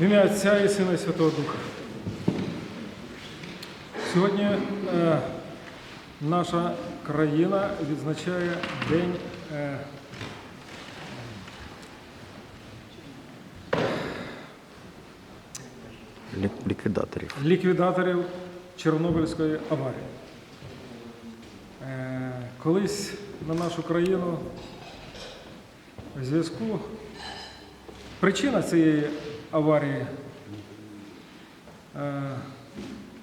В ім'я Отця і Сина і Святого Духа. Сьогодні е, наша країна відзначає День е, ліквідаторів. ліквідаторів Чорнобильської аварії. Е, Колись на нашу країну в зв'язку причина цієї аварії е,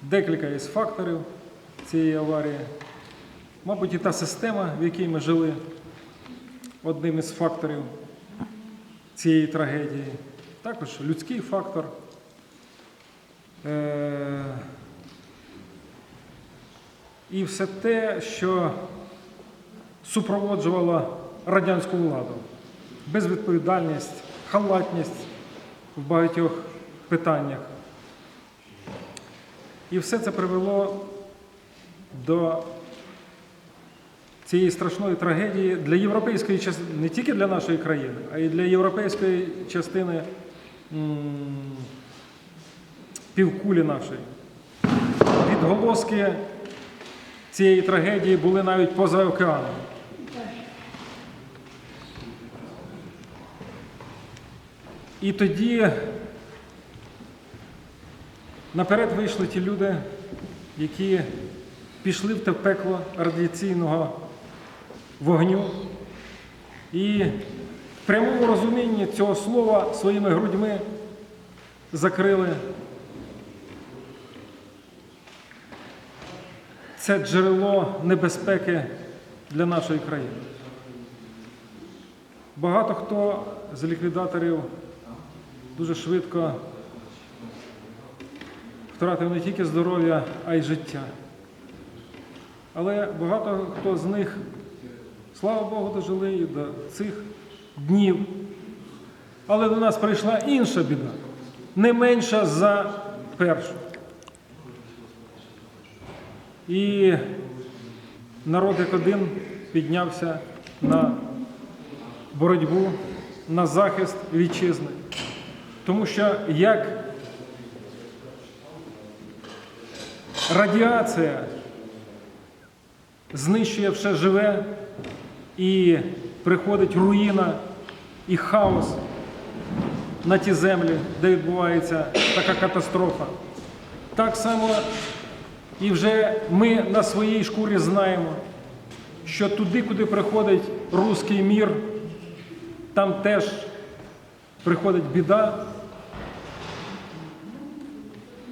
декілька із факторів цієї аварії. Мабуть, і та система, в якій ми жили, одним із факторів цієї трагедії. Також людський фактор. Е, І все те, що супроводжувало радянську владу. Безвідповідальність, халатність в багатьох питаннях. І все це привело до цієї страшної трагедії для європейської частини, не тільки для нашої країни, а й для європейської частини півкулі нашої. Відголоски цієї трагедії були навіть поза океаном. І тоді наперед вийшли ті люди, які пішли в те пекло радіаційного вогню і в прямому розумінні цього слова своїми грудьми закрили це джерело небезпеки для нашої країни. Багато хто з ліквідаторів дуже швидко втратив не тільки здоров'я, а й життя. Але багато хто з них, слава Богу, дожили і до цих днів. Але до нас прийшла інша біда, не менша за першу. І народ як один піднявся на боротьбу, на захист вітчизни. Тому що як радіація знищує все живе і приходить руїна і хаос на ті землі, де відбувається така катастрофа. Так само і вже ми на своїй шкурі знаємо, що туди, куди приходить руський мір, там теж приходить біда,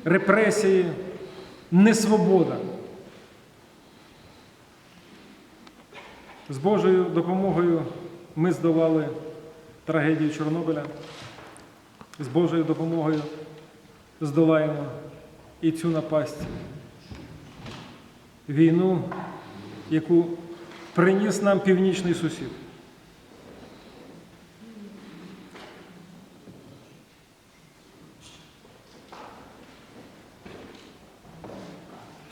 репресії, несвобода. З Божою допомогою ми здолали трагедію Чорнобиля. З Божою допомогою здолаємо і цю напасть війну, яку приніс нам північний сусід.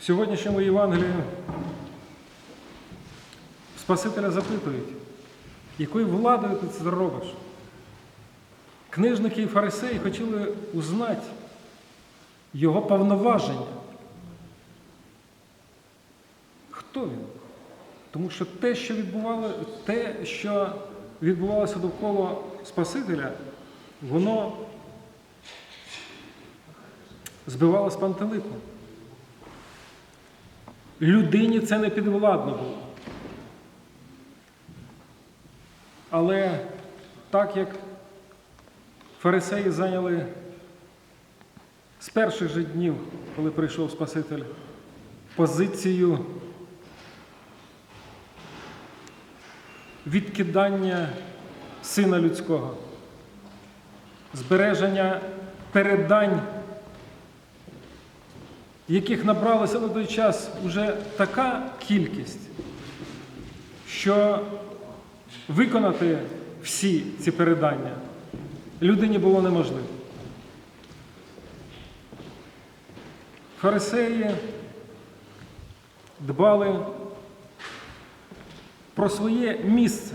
В сьогоднішньому Євангелії Спасителя запитують, якою владою ти це робиш? Книжники і фарисеї хотіли узнати його повноваження. Хто він? Тому що те, що відбувало, те, що відбувалося довкола Спасителя, воно збивало з пантелику. Людині це не підвладно було. Але так як фарисеї зайняли з перших же днів, коли прийшов Спаситель, позицію відкидання сина людського, збереження передань, яких набралося на той час вже така кількість, що виконати всі ці передання людині було неможливо. Фарисеї дбали про своє місце,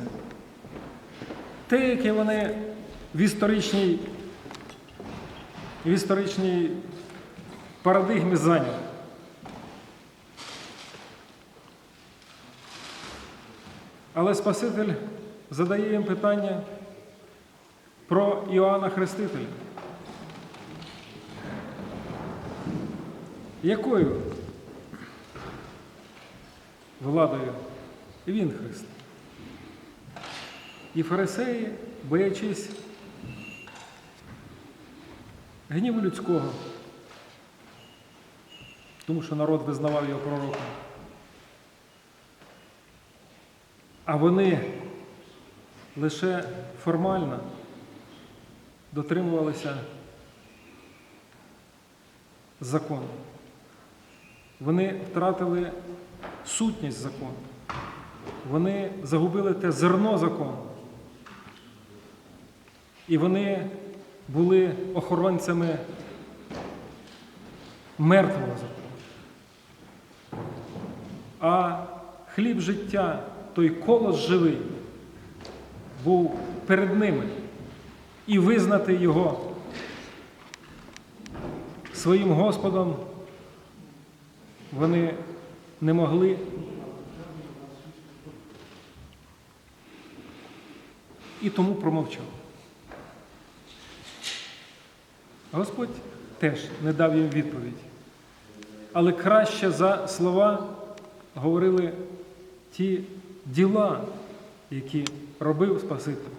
те, яке вони в історичній в історичній парадигмі зайнято. Але Спаситель задає їм питання про Іоанна Хрестителя. Якою владою він хрестив? І фарисеї, боячись гніву людського, тому що народ визнавав його пророком. А вони лише формально дотримувалися закону. Вони втратили сутність закону. Вони загубили те зерно закону. І вони були охоронцями мертвого закону. А хліб життя, той колос живий, був перед ними. І визнати його своїм Господом вони не могли. І тому промовчав. Господь теж не дав їм відповідь. Але краще за слова говорили ті діла, які робив Спаситель.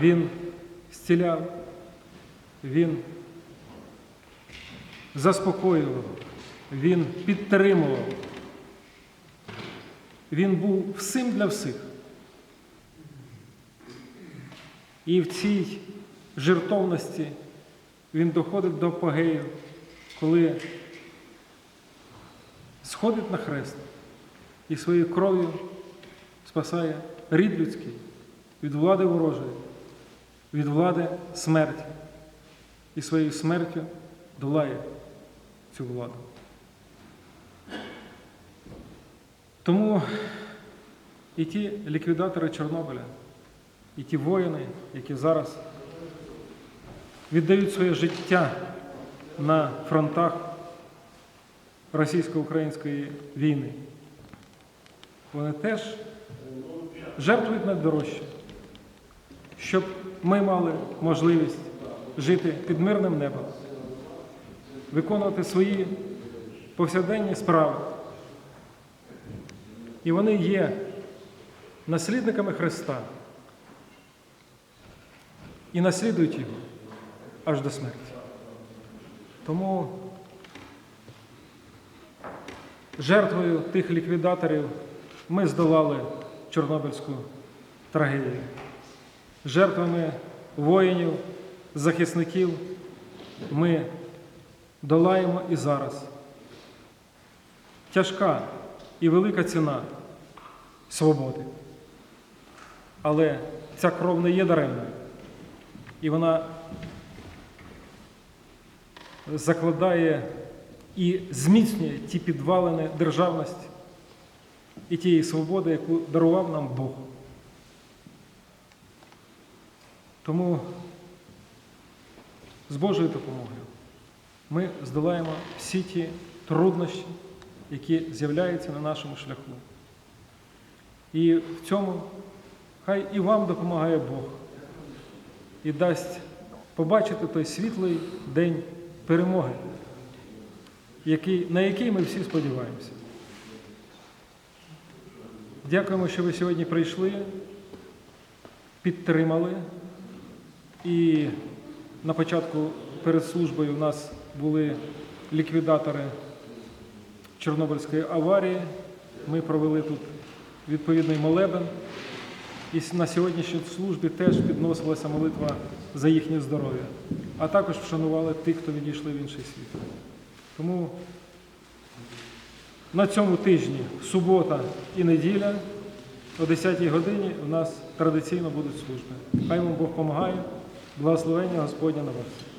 Він зціляв, він заспокоював, він підтримував. Він був всім для всіх. І в цій жертовності він доходить до апогею, коли сходить на хрест і своєю кров'ю спасає рід людський від влади ворожої, від влади смерті і своєю смертю долає цю владу. Тому і ті ліквідатори Чорнобиля, і ті воїни, які зараз віддають своє життя на фронтах російсько-української війни, вони теж жертвують найдорожче, щоб ми мали можливість жити під мирним небом, виконувати свої повсякденні справи. І вони є наслідниками Христа і наслідують його аж до смерті. Тому жертвою тих ліквідаторів ми здолали Чорнобильську трагедію. Жертвами воїнів, захисників ми долаємо і зараз. Тяжка і велика ціна свободи. Але ця кров не є даремною. І вона закладає і зміцнює ті підвалини державності і тієї свободи, яку дарував нам Бог. Тому з Божою допомогою ми здолаємо всі ті труднощі, які з'являються на нашому шляху. І в цьому хай і вам допомагає Бог і дасть побачити той світлий день перемоги, який, на який ми всі сподіваємося. Дякуємо, що ви сьогодні прийшли, підтримали. І на початку перед службою у нас були ліквідатори Чорнобильської аварії. Ми провели тут відповідний молебен. І на сьогоднішній службі теж підносилася молитва за їхнє здоров'я, а також вшанували тих, хто відійшли в інший світ. Тому на цьому тижні, субота і неділя, о 10-й годині у нас традиційно будуть служби. Хай вам Бог допомагає, благословення Господня на вас.